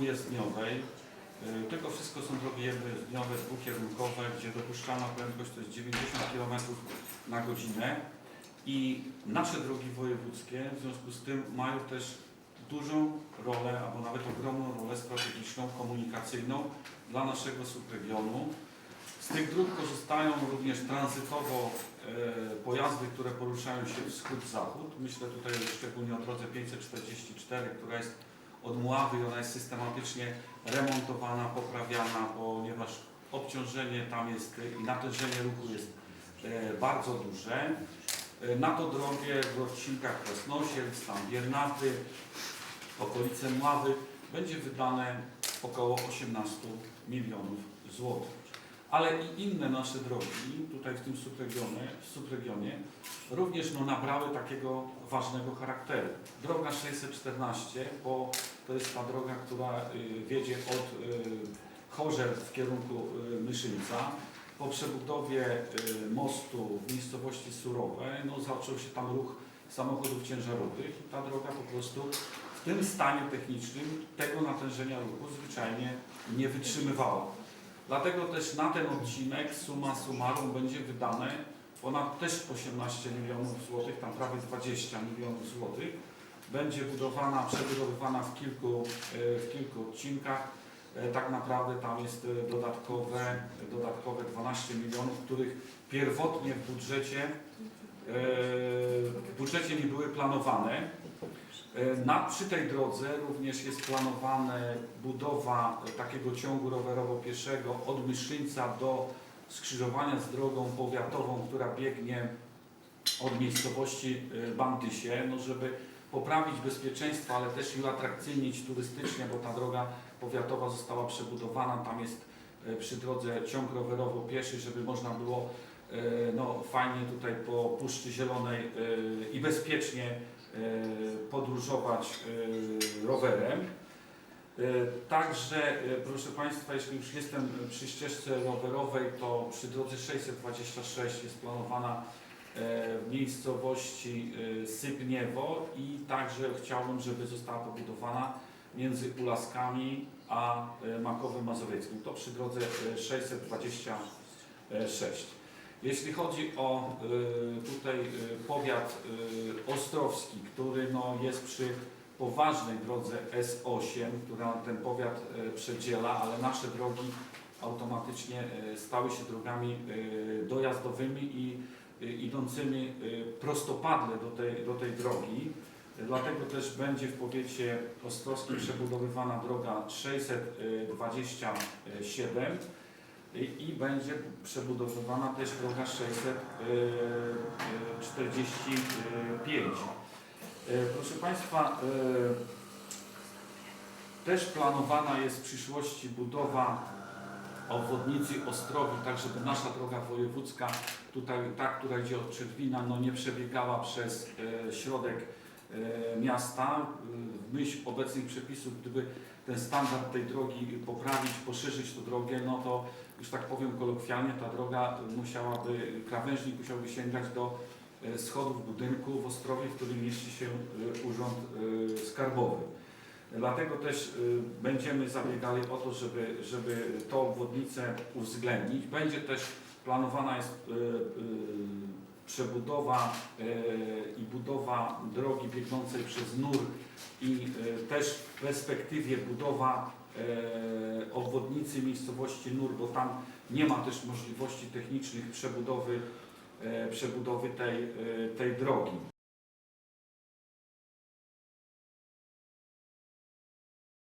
dwujezdniowej, y, tylko wszystko są drogi jednojezdniowe, dwukierunkowe, gdzie dopuszczalna prędkość to jest 90 km na godzinę i nasze drogi wojewódzkie w związku z tym mają też dużą rolę, albo nawet ogromną rolę strategiczną, komunikacyjną dla naszego subregionu. Z tych dróg korzystają również tranzytowo e, pojazdy, które poruszają się wschód-zachód. Myślę tutaj szczególnie o drodze 544, która jest od Mławy i ona jest systematycznie remontowana, poprawiana, ponieważ obciążenie tam jest i natężenie ruchu jest e, bardzo duże. E, Na to drogę w odcinkach Krasnosielc, tam Biernaty, okolice Mławy będzie wydane około 18 milionów złotych. Ale i inne nasze drogi, tutaj w tym subregionie, subregionie również no, nabrały takiego ważnego charakteru. Droga 614, bo to jest ta droga, która y, wiedzie od y, Chorzel w kierunku y, Myszyńca. Po przebudowie mostu w miejscowości Surowe, no, zaczął się tam ruch samochodów ciężarowych i ta droga po prostu w tym stanie technicznym tego natężenia ruchu zwyczajnie nie wytrzymywała. Dlatego też na ten odcinek suma summarum będzie wydane ponad też 18 milionów złotych, tam prawie 20 milionów złotych. Będzie budowana, przebudowywana w kilku, e, w kilku odcinkach. E, Tak naprawdę tam jest e, dodatkowe, dodatkowe 12 milionów, których pierwotnie w budżecie, w budżecie nie były planowane. E, Na, przy tej drodze również jest planowana budowa e, takiego ciągu rowerowo-pieszego od Myszyńca do skrzyżowania z drogą powiatową, która biegnie od miejscowości e, Bandysie, no żeby poprawić bezpieczeństwo, ale też i uatrakcyjnić turystycznie, bo ta droga powiatowa została przebudowana, tam jest przy drodze ciąg rowerowo-pieszy, żeby można było no, fajnie tutaj po Puszczy Zielonej i bezpiecznie podróżować e, rowerem. E, Także, e, proszę Państwa, jeśli już jestem przy ścieżce rowerowej, to przy drodze 626 jest planowana e, w miejscowości e, Sybniewo i także chciałbym, żeby została pobudowana między Ulaskami a e, Makowem Mazowieckim. To przy drodze e, 626. Jeśli chodzi o y, tutaj y, powiat y, ostrowski, który no, jest przy poważnej drodze S8, która ten powiat przedziela, ale nasze drogi automatycznie stały się drogami dojazdowymi i idącymi prostopadle do tej, do tej drogi. Dlatego też będzie w powiecie ostrowskim przebudowywana droga 627 i, będzie przebudowywana też droga 645. E, Proszę Państwa, też planowana jest w przyszłości budowa obwodnicy Ostrowi, tak żeby nasza droga wojewódzka, tutaj ta, która idzie od Czerwina, no nie przebiegała przez środek miasta. Myśl obecnych przepisów, gdyby ten standard tej drogi poprawić, poszerzyć tę drogę, no to już tak powiem kolokwialnie, ta droga musiałaby, krawężnik musiałby sięgać do e, schodów budynku w Ostrowie, w którym mieści się e, Urząd e, Skarbowy. Dlatego też będziemy zabiegali o to, żeby, żeby tą obwodnicę uwzględnić. Będzie też planowana jest przebudowa y, i budowa drogi biegnącej przez Nur i y, też w perspektywie budowa y, obwodnicy miejscowości Nur, bo tam nie ma też możliwości technicznych przebudowy, przebudowy tej, tej drogi.